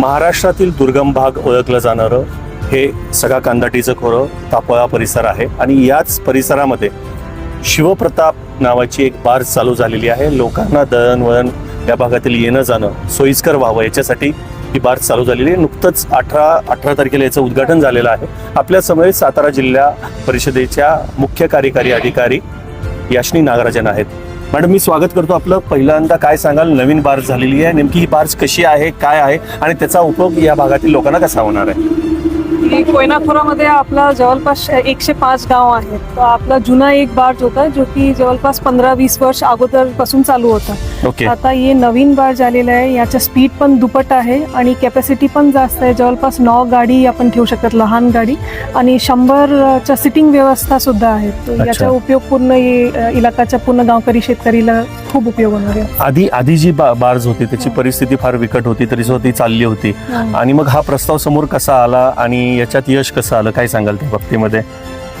महाराष्ट्रातील दुर्गम भाग ओळखलं जाणारं हे सगळा कांदाटीचं खोरं तापळा परिसर आहे. आणि याच परिसरामध्ये शिवप्रताप नावाची एक बार चालू झालेली आहे. लोकांना दळणवळण या भागातील येणं जाणं सोयीस्कर व्हावं याच्यासाठी ही बार चालू झालेली आहे. नुकतंच अठरा अठरा तारखेला याचं उद्घाटन झालेलं आहे. आपल्यासमोर सातारा जिल्हा परिषदेच्या मुख्य कार्यकारी अधिकारी याशनी नागराजन आहेत. मॅडम मी स्वागत करतो आपलं पहिल्यांदा काय सांगाल? नवीन बार्ज झालेली आहे. नेमकी ही बार्ज कशी आहे काय आहे? आणि त्याचा उपयोग या भागातील लोकांना कसा होणार आहे? की कोयनाखोरामध्ये आपला जवळपास एकशे पाच गाव आहेत. आपला जुना एक बार्ज होता जो की जवळपास पंधरा वीस वर्ष अगोदरपासून चालू होता. ओके. आता हे नवीन बार झालेलं आहे याचं स्पीड पण दुप्पट आहे आणि कॅपॅसिटी पण जास्त आहे. जवळपास नऊ गाडी आपण ठेवू शकतात लहान गाडी. आणि शंभरच्या सिटिंग व्यवस्था सुद्धा आहे. याचा उपयोग पूर्ण हे, इलाकाच्या पूर्ण गावकरी शेतकरीला खूप उपयोग होणार आहे. आधी आधी जी बार्ज होती त्याची परिस्थिती फार बिकट होती तरी सुद्धा ती चालली होती. आणि मग हा प्रस्ताव समोर कसा आला आणि याच्यात यश कसं आलं? काय सांगाल त्या बाबतीमध्ये?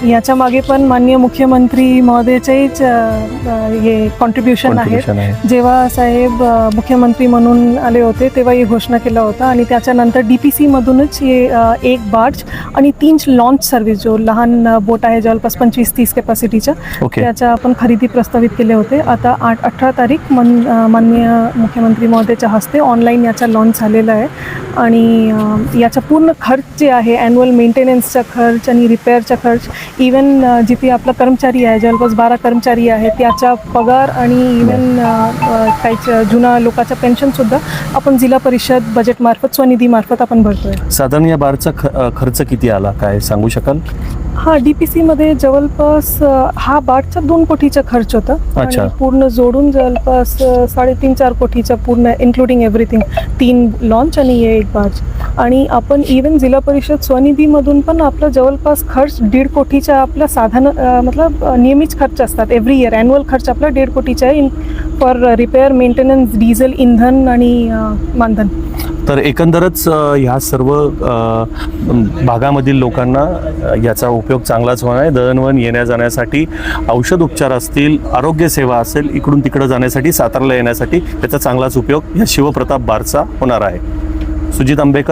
याच्या मागे पण माननीय मुख्यमंत्री महोदयाचेच हे कॉन्ट्रीब्युशन आहे. जेव्हा साहेब मुख्यमंत्री म्हणून आले होते तेव्हा ही घोषणा केला होता आणि त्याच्यानंतर डी पी सीमधूनच हे एक बार्ज आणि तीन लॉन्च सर्व्हिस जो लहान बोट आहे जवळपास पंचवीस तीस कॅपॅसिटीच्या त्याच्या आपण खरेदी प्रस्तावित केले होते. आता आठ अठरा तारीख मन माननीय मुख्यमंत्री महोदयाच्या हस्ते ऑनलाईन याचा लॉन्च झालेला आहे. आणि याचा पूर्ण खर्च जे आहे ॲन्युअल मेंटेनन्सचा खर्च आणि रिपेअरचा खर्च इवन जिथे आपला कर्मचारी आहे जवळपास बारा कर्मचारी आहे त्याचा पगार आणि इवन काही जुना लोकांच्या पेन्शनसुद्धा आपण जिल्हा परिषद बजेटमार्फत स्वनिधीमार्फत आपण भरतोय. साधारण या बारचा ख- खर्च किती आला? काय सांगू शकाल? हा डी पी सीमध्ये जवळपास हा बाटचा दोन कोटीचा खर्च होता. आणि पूर्ण जोडून जवळपास साडेतीन चार कोटीचा पूर्ण इन्क्लुडिंग एव्हरीथिंग तीन लॉन्च आणि हे एक बार्ज आणि आपण इवन जिल्हा परिषद स्वनिधीमधून पण आपलं जवळपास खर्च दीड कोटीच्या आपला साधन मतलब नियमित खर्च असतात. एव्हरी इयर ॲन्युअल खर्च आपला दीड कोटीचा आहे. In for repair maintenance diesel इंधन आणि मानधन. तर एकंदरच ह्या सर्व भागामधील लोकांना याचा उपयोग चांगलाच होणार आहे. दळणवळण येण्या जाण्यासाठी औषध उपचार असतील आरोग्य सेवा असेल इकडून तिकडं जाण्यासाठी सातारला येण्यासाठी त्याचा चांगलाच उपयोग या शिवप्रताप बारचा होणार आहे. सुजित आंबेकर.